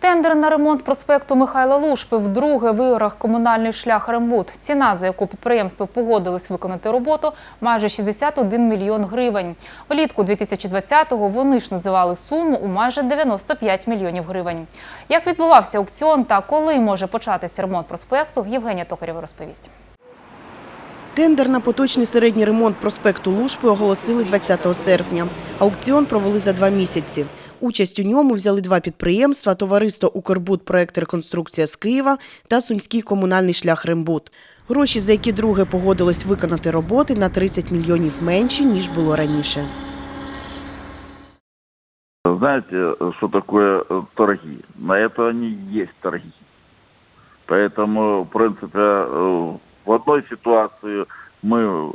Тендер на ремонт проспекту Михайла Лушпи вдруге виграв комунальний шлях Рембут. Ціна, за яку підприємство погодилось виконати роботу, майже 61 мільйон гривень. Влітку 2020-го вони ж називали суму у майже 95 мільйонів гривень. Як відбувався аукціон та коли може початися ремонт проспекту, Євгенія Токарєва розповість. Тендер на поточний середній ремонт проспекту Лушпи оголосили 20 серпня. Аукціон провели за два місяці. Участь у ньому взяли два підприємства – товариство «Укрбуд проект реконструкція з Києва та Сумський комунальний шлях Рембуд. Гроші, за які друге погодилось виконати роботи, на 30 мільйонів менші, ніж було раніше. Знаете, что такое э, торги? На это они и есть торги. Поэтому, в принципе, э, в одной ситуации мы э,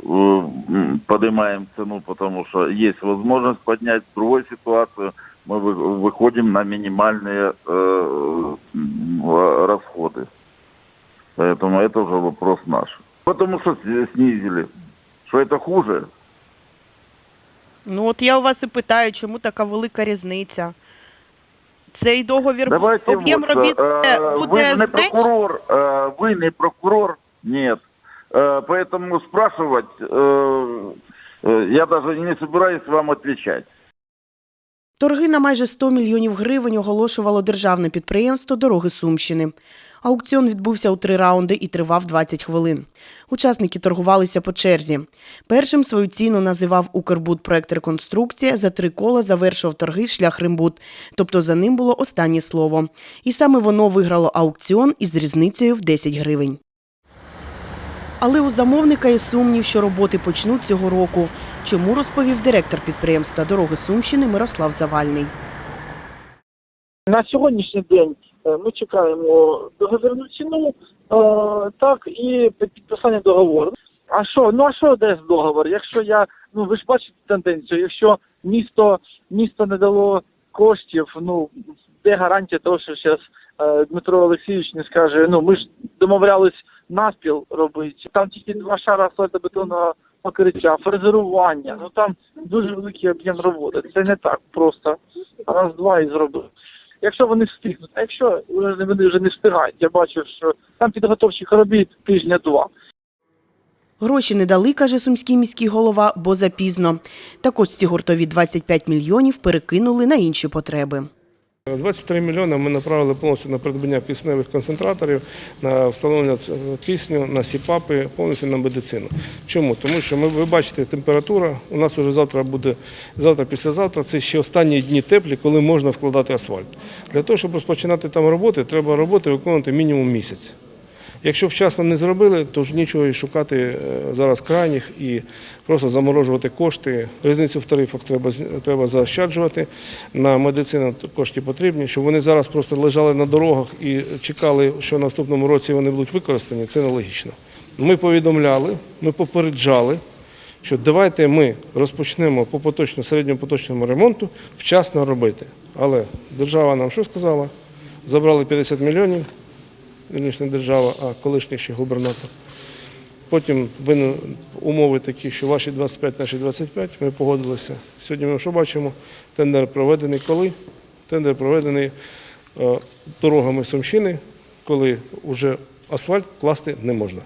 м, поднимаем цену, потому что есть возможность поднять. В другой ситуации мы вы- выходим на минимальные э, м, расходы. Поэтому это уже вопрос наш. Потому что с- снизили. Что это хуже? Ну от я у вас і питаю, чому така велика різниця? Цей договір Давайте об'єм вот, робіт э, е, вы буде же не зменшений? прокурор, э, вы не прокурор, нет. Э, Поэтому спрашивать э, э, я даже не собираюсь вам отвечать. Торги на майже 100 мільйонів гривень оголошувало державне підприємство «Дороги Сумщини». Аукціон відбувся у три раунди і тривав 20 хвилин. Учасники торгувалися по черзі. Першим свою ціну називав «Укрбуд проект реконструкція», за три кола завершував торги шлях Римбуд, тобто за ним було останнє слово. І саме воно виграло аукціон із різницею в 10 гривень. Але у замовника є сумнів, що роботи почнуть цього року. Чому розповів директор підприємства «Дороги Сумщини» Мирослав Завальний. На сьогоднішній день е, ми чекаємо договірну ціну, е, так і підписання договору. А що? Ну а що дасть договор? Якщо я ну ви ж бачите тенденцію, якщо місто місто не дало коштів, ну де гарантія того, що зараз Дмитро Олексійович не скаже, ну ми ж домовлялись наспіл робити. Там тільки два шара асфальтобетонного покриття, фрезерування. Ну там дуже великий об'єм роботи. Це не так просто. Раз, два і зробили якщо вони встигнуть. А якщо вони вже не встигають, я бачу, що там підготовчих робіт тижня-два. Гроші не дали, каже сумський міський голова, бо запізно. Також ці гуртові 25 мільйонів перекинули на інші потреби. 23 мільйони ми направили повністю на придбання кисневих концентраторів, на встановлення кисню, на сіпапи, повністю на медицину. Чому? Тому що ми, ви бачите, температура у нас вже завтра буде, завтра, післязавтра, це ще останні дні теплі, коли можна вкладати асфальт. Для того, щоб розпочинати там роботи, треба роботи виконувати мінімум місяць. Якщо вчасно не зробили, то ж нічого і шукати е, зараз крайніх і просто заморожувати кошти. Різницю в тарифах треба, треба заощаджувати. На медицину кошти потрібні, щоб вони зараз просто лежали на дорогах і чекали, що в наступному році вони будуть використані, це нелогічно. Ми повідомляли, ми попереджали, що давайте ми розпочнемо по поточному, середньому поточному ремонту вчасно робити. Але держава нам що сказала? Забрали 50 мільйонів не держава, а колишній ще губернатор. Потім умови такі, що ваші 25, наші 25, ми погодилися. Сьогодні ми що бачимо? Тендер проведений коли? Тендер проведений е, дорогами Сумщини, коли вже асфальт класти не можна.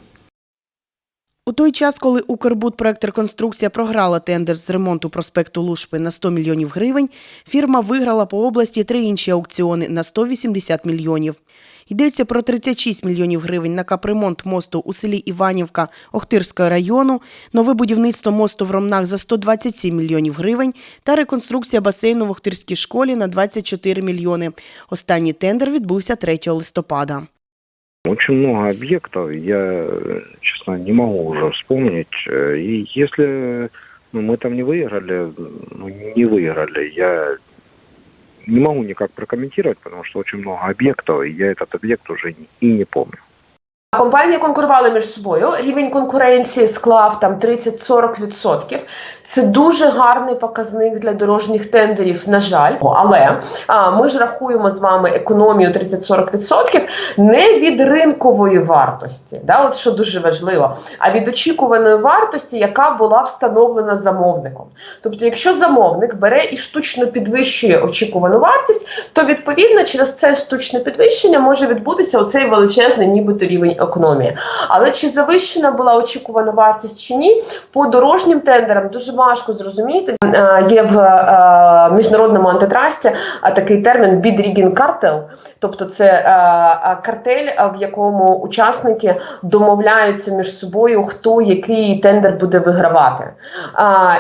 У той час, коли Укрбуд проект реконструкція програла тендер з ремонту проспекту Лушпи на 100 мільйонів гривень, фірма виграла по області три інші аукціони на 180 мільйонів. Йдеться про 36 мільйонів гривень на капремонт мосту у селі Іванівка Охтирського району, нове будівництво мосту в Ромнах за 127 мільйонів гривень та реконструкція басейну в Охтирській школі на 24 мільйони. Останній тендер відбувся 3 листопада. Очень много объектов, я, э, честно, не могу уже вспомнить. Э, И если ну, мы там не выиграли, ну, не выиграли, я не могу никак прокомментировать, потому что очень много объектов, и я этот объект уже и не помню. Компанії конкурували між собою. Рівень конкуренції склав там 30-40%. Це дуже гарний показник для дорожніх тендерів, на жаль. Але а, ми ж рахуємо з вами економію 30-40% не від ринкової вартості, да, от що дуже важливо, а від очікуваної вартості, яка була встановлена замовником. Тобто, якщо замовник бере і штучно підвищує очікувану вартість, то відповідно через це штучне підвищення може відбутися оцей величезний, нібито рівень економії. Але чи завищена була очікувана вартість чи ні, по дорожнім тендерам дуже важко зрозуміти. Е, Є в е, міжнародному антитрасті е, такий термін «bid-rigging cartel», тобто це картель, в якому учасники домовляються між собою, хто який тендер буде вигравати.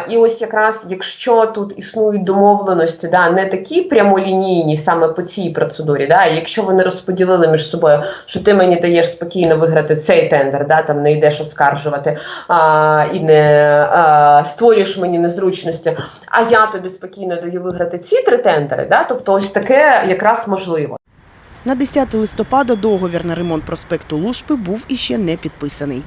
І ось якраз якщо тут існують домовленості, да, не такі прямолінійні саме по цій процедурі, да, якщо вони розподілили між собою, що ти мені даєш спокійно виграти цей тендер, да, там не йдеш оскаржувати а, і не а, створюєш мені незручності, а я тобі спокійно даю виграти ці три тендери, да, тобто ось таке якраз можливо. На 10 листопада договір на ремонт проспекту Лушпи був іще не підписаний.